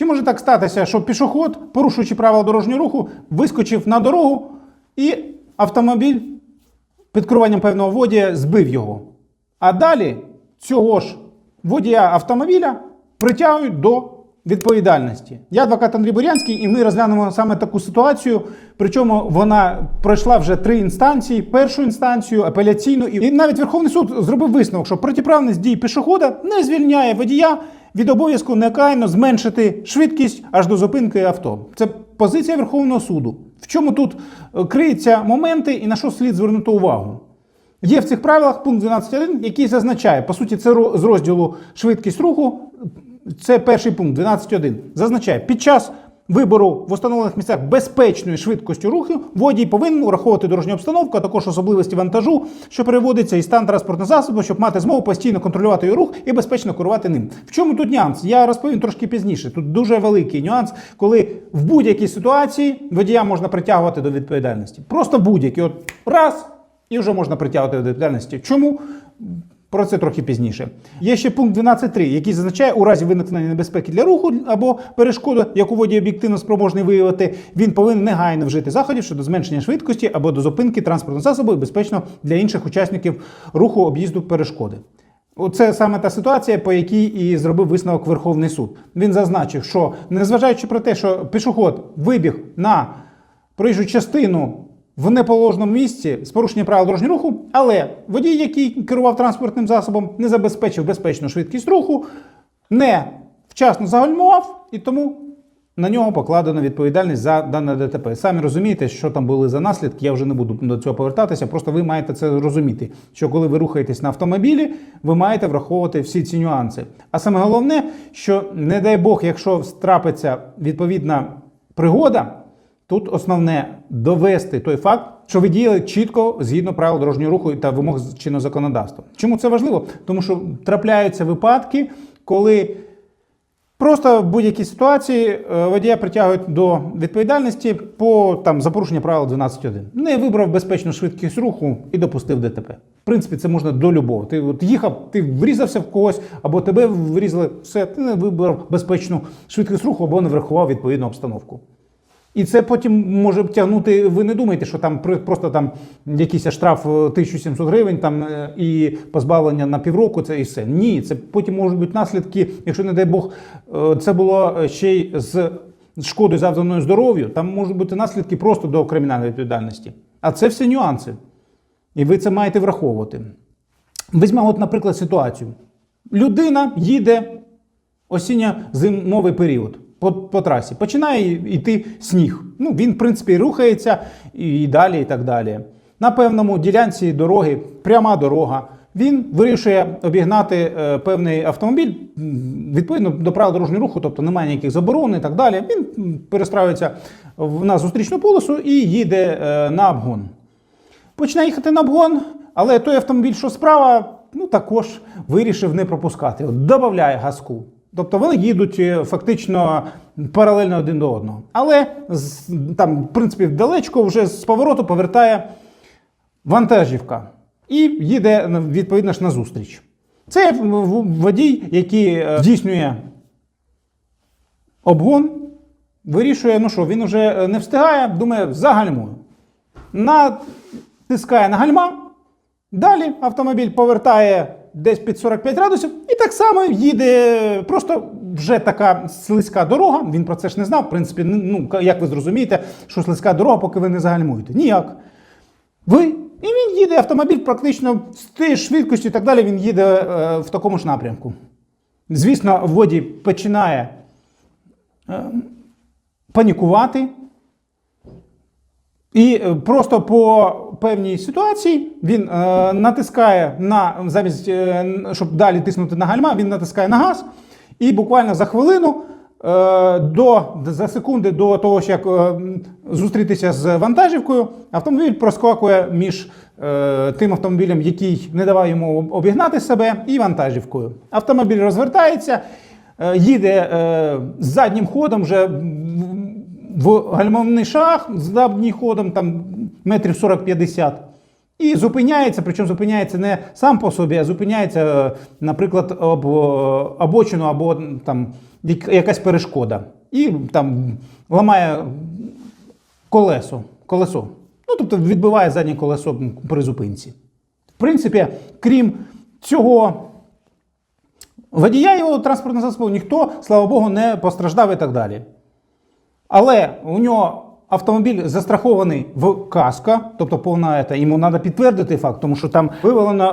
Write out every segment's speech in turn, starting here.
Чи може так статися, що пішоход, порушуючи правила дорожнього руху, вискочив на дорогу і автомобіль під керуванням певного водія збив його. А далі цього ж водія автомобіля притягують до відповідальності. Я адвокат Андрій Бурянський, і ми розглянемо саме таку ситуацію. Причому вона пройшла вже три інстанції: першу інстанцію, апеляційну, і навіть Верховний суд зробив висновок, що протиправність дій пішохода не звільняє водія від обов'язку некайно зменшити швидкість аж до зупинки авто. Це позиція Верховного суду. В чому тут е, криються моменти і на що слід звернути увагу? Є в цих правилах пункт 12.1, який зазначає, по суті, це з розділу швидкість руху. Це перший пункт 12.1. Зазначає, під час вибору в установлених місцях безпечної швидкості руху водій повинен враховувати дорожню обстановку, а також особливості вантажу, що переводиться і стан транспортного засобу, щоб мати змогу постійно контролювати його рух і безпечно керувати ним. В чому тут нюанс? Я розповім трошки пізніше. Тут дуже великий нюанс, коли в будь-якій ситуації водія можна притягувати до відповідальності. Просто будь-який. От раз і вже можна притягувати до відповідальності. Чому? Про це трохи пізніше. Є ще пункт 12.3, який зазначає, у разі виникнення небезпеки для руху або перешкоди, яку водій об'єктивно спроможний виявити, він повинен негайно вжити заходів щодо зменшення швидкості або до зупинки транспортного засобу і безпечно для інших учасників руху об'їзду перешкоди. Оце саме та ситуація, по якій і зробив висновок Верховний суд. Він зазначив, що незважаючи про те, що пішоход вибіг на проїжджу частину в неположеному місці з порушенням правил дорожнього руху, але водій, який керував транспортним засобом, не забезпечив безпечну швидкість руху, не вчасно загальмував і тому на нього покладено відповідальність за дане ДТП. Самі розумієте, що там були за наслідки. Я вже не буду до цього повертатися. Просто ви маєте це розуміти. Що коли ви рухаєтесь на автомобілі, ви маєте враховувати всі ці нюанси. А саме головне, що не дай Бог, якщо трапиться відповідна пригода. Тут основне довести той факт, що ви діяли чітко згідно правил дорожнього руху та вимог чинного законодавства. Чому це важливо? Тому що трапляються випадки, коли просто в будь-якій ситуації е, водія притягують до відповідальності по там за порушення правил 12.1. Не вибрав безпечну швидкість руху і допустив ДТП. В принципі, це можна до любого. Ти от їхав, ти врізався в когось, або тебе врізали, все, ти не вибрав безпечну швидкість руху, або не врахував відповідну обстановку. І це потім може тягнути. Ви не думаєте, що там просто там якийсь штраф е, 1700 гривень там е, і позбавлення на півроку. Це і все. Ні, це потім можуть бути наслідки, якщо не дай Бог, е, це було е, ще й з шкодою завданою здоров'ю. Там можуть бути наслідки просто до кримінальної відповідальності. А це все нюанси. І ви це маєте враховувати. Візьмемо, от, наприклад, ситуацію. Людина їде осінньо-зимовий період по, по трасі. Починає йти сніг. Ну, він, в принципі, рухається і далі, і так далі. На певному ділянці дороги, пряма дорога. Він вирішує обігнати е, певний автомобіль відповідно до правил дорожнього руху, тобто немає ніяких заборон і так далі. Він перестраюється на зустрічну полосу і їде е, на обгон. Починає їхати на обгон, але той автомобіль, що справа, ну також вирішив не пропускати. От додає газку. Тобто вони їдуть е, фактично паралельно один до одного. Але там, в принципі, далечко вже з повороту повертає вантажівка і їде відповідно ж на зустріч. Це водій, який е, здійснює обгон, вирішує, ну що, він вже е, не встигає, думає, загальмую натискає на гальма, далі автомобіль повертає десь під 45 градусів і так само їде. Просто вже така слизька дорога. Він про це ж не знав. В принципі, ну як ви зрозумієте, що слизька дорога, поки ви не загальмуєте. Ніяк. Ви. І він їде автомобіль практично з тією ж швидкістю і так далі. Він їде е, в такому ж напрямку. Звісно, водій починає е, панікувати, і е, просто по певній ситуації він е, натискає на замість, е, щоб далі тиснути на гальма, він натискає на газ, і буквально за хвилину. е, До за секунди до того, як е, зустрітися з вантажівкою, автомобіль проскакує між е, тим автомобілем, який не давав йому обігнати себе, і вантажівкою. Автомобіль розвертається, е, їде е, з заднім ходом, вже в- гальмовний шаг з заднім ходом, там метрів 40-50. І зупиняється, причому зупиняється не сам по собі, а зупиняється, наприклад, об обочину або там якась перешкода. І там ламає колесо. колесо. Ну, тобто відбиває заднє колесо при зупинці. В принципі, крім цього водія його транспортного засобу ніхто, слава Богу, не постраждав і так далі. Але у нього автомобіль застрахований в каска, тобто повна ета, йому треба підтвердити факт, тому що там вивалено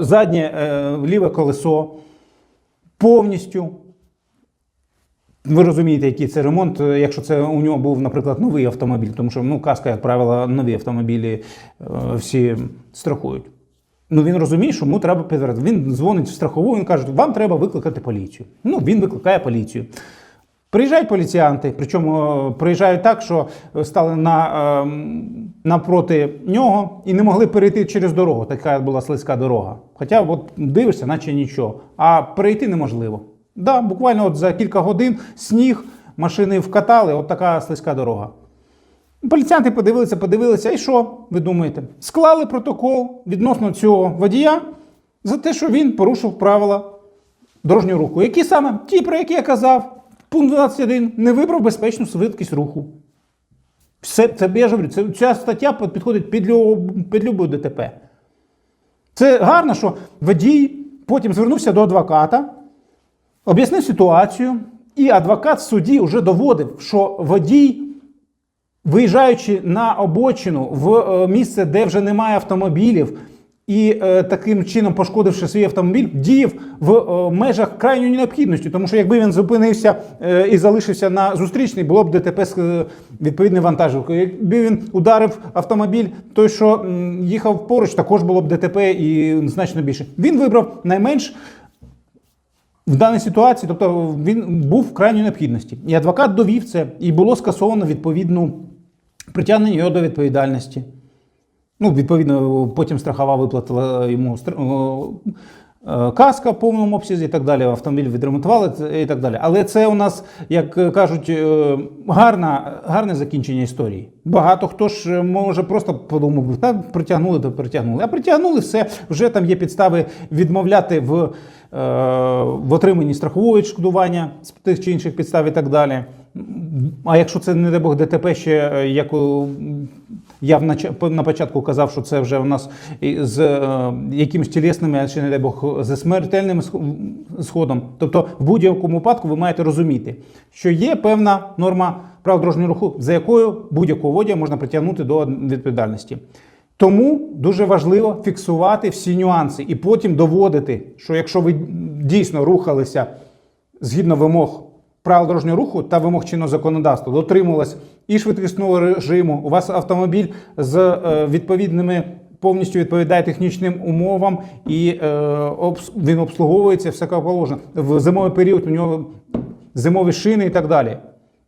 е, заднє е, ліве колесо повністю. Ви розумієте, який це ремонт, е, якщо це у нього був, наприклад, новий автомобіль, тому що ну, каска, як правило, нові автомобілі е, всі страхують. Ну він розуміє, що йому треба підтвердити. Він дзвонить в страхову, він каже, вам треба викликати поліцію. Ну, він викликає поліцію. Приїжджають поліціянти, причому е, приїжджають так, що стали на, е, напроти нього і не могли перейти через дорогу. Така була слизька дорога. Хоча от дивишся, наче нічого. А перейти неможливо. Да, буквально от за кілька годин сніг, машини вкатали, от така слизька дорога. Поліціянти подивилися, подивилися, і що ви думаєте? Склали протокол відносно цього водія за те, що він порушив правила дорожнього руху. Які саме? Ті, про які я казав. Пункт 21 не вибрав безпечну швидкість руху. Все, це я ж говорю, це, ця стаття підходить під, лю- під любу ДТП. Це гарно, що водій потім звернувся до адвоката, об'яснив ситуацію, і адвокат в суді вже доводив, що водій, виїжджаючи на обочину в е, місце, де вже немає автомобілів, і е, таким чином пошкодивши свій автомобіль, діяв в е, межах крайньої необхідності. Тому що якби він зупинився е, і залишився на зустрічній, було б ДТП з е, відповідною вантажівкою. Якби він ударив автомобіль, той, що м, їхав поруч, також було б ДТП і значно більше. Він вибрав найменш в даній ситуації, тобто він був в крайній необхідності. І адвокат довів це, і було скасовано відповідну притягнення його до відповідальності. Ну, відповідно, потім страхова виплатила йому стр- е, каска в повному обсязі і так далі. Автомобіль відремонтували і так далі. Але це у нас, як е, кажуть, е, гарна, гарне закінчення історії. Багато хто ж е, може просто подумав, та притягнули, то притягнули. А притягнули все, вже там є підстави відмовляти в, е, в отриманні страхового відшкодування з тих чи інших підстав і так далі. А якщо це, не дай Бог, ДТП ще е, як я на початку казав, що це вже у нас з е, якимось тілесними, а ще не дай Бог, зі смертельним сходом. Тобто, в будь-якому випадку ви маєте розуміти, що є певна норма правил дорожнього руху, за якою будь-якого водія можна притягнути до відповідальності. Тому дуже важливо фіксувати всі нюанси і потім доводити, що якщо ви дійсно рухалися згідно вимог правил дорожнього руху та вимог чинного законодавства, дотримувалась і швидкісного режиму, у вас автомобіль з е, відповідними. Повністю відповідає технічним умовам і е, обс- він обслуговується все положено. В зимовий період у нього зимові шини і так далі.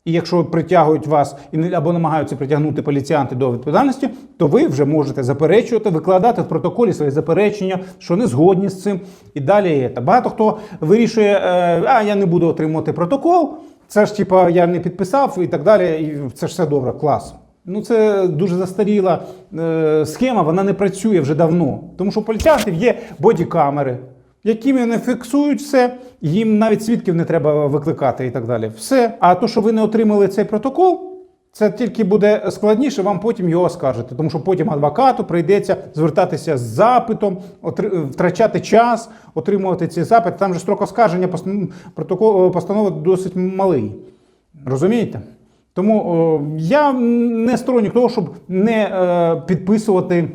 І якщо притягують вас або намагаються притягнути поліціянти до відповідальності, то ви вже можете заперечувати, викладати в протоколі свої заперечення, що не згодні з цим. І далі. Та Багато хто вирішує, е, а я не буду отримувати протокол. Це ж типа я не підписав і так далі. І це ж все добре, клас. Ну це дуже застаріла е, схема, вона не працює вже давно. Тому що у поліціянтів є бодікамери, які вони фіксують все, їм навіть свідків не треба викликати і так далі. Все. А то, що ви не отримали цей протокол, це тільки буде складніше вам потім його оскаржити, тому що потім адвокату прийдеться звертатися з запитом, втрачати час, отримувати ці запити. Там же строк оскарження протокол постанови досить малий. Розумієте? Тому о, я не сторонник того, щоб не е, підписувати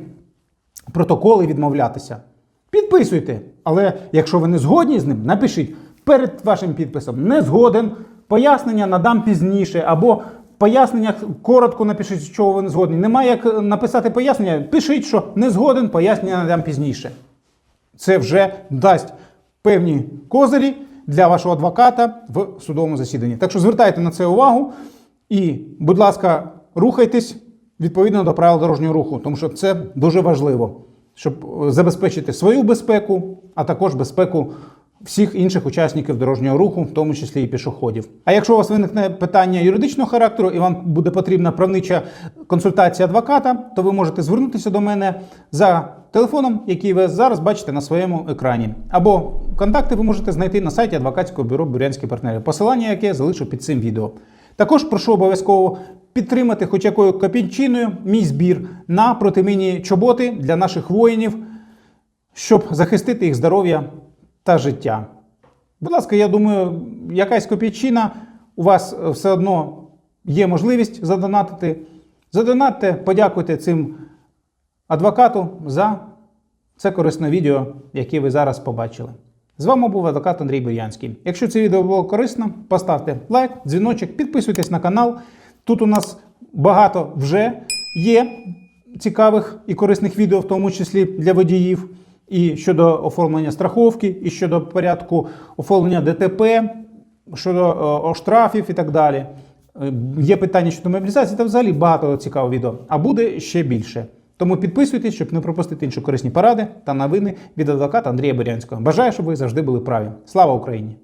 протоколи і відмовлятися. Підписуйте. Але якщо ви не згодні з ним, напишіть перед вашим підписом не згоден, пояснення надам пізніше, або пояснення коротко напишіть, з чого ви не згодні. Немає як написати пояснення, пишіть, що не згоден, пояснення надам пізніше. Це вже дасть певні козирі для вашого адвоката в судовому засіданні. Так що звертайте на це увагу і, будь ласка, рухайтесь відповідно до правил дорожнього руху, тому що це дуже важливо, щоб е, забезпечити свою безпеку, а також безпеку всіх інших учасників дорожнього руху, в тому числі і пішоходів. А якщо у вас виникне питання юридичного характеру і вам буде потрібна правнича консультація адвоката, то ви можете звернутися до мене за телефоном, який ви зараз бачите на своєму екрані, або Контакти ви можете знайти на сайті адвокатського бюро Бурянські партнери. Посилання, яке я залишу під цим відео. Також прошу обов'язково підтримати хоч якою копійчиною мій збір на протимінні чоботи для наших воїнів, щоб захистити їх здоров'я та життя. Будь ласка, я думаю, якась копійчина у вас все одно є можливість задонатити. Задонатьте, подякуйте цим адвокату за це корисне відео, яке ви зараз побачили. З вами був адвокат Андрій Бур'янський. Якщо це відео було корисно, поставте лайк, дзвіночок, підписуйтесь на канал. Тут у нас багато вже є цікавих і корисних відео, в тому числі для водіїв, і щодо оформлення страховки, і щодо порядку оформлення ДТП, щодо е, штрафів і так далі. Е, Є питання щодо мобілізації та взагалі багато цікавого відео, а буде ще більше. Тому підписуйтесь, щоб не пропустити інші корисні поради та новини від адвоката Андрія Берянського. Бажаю, щоб ви завжди були праві. Слава Україні!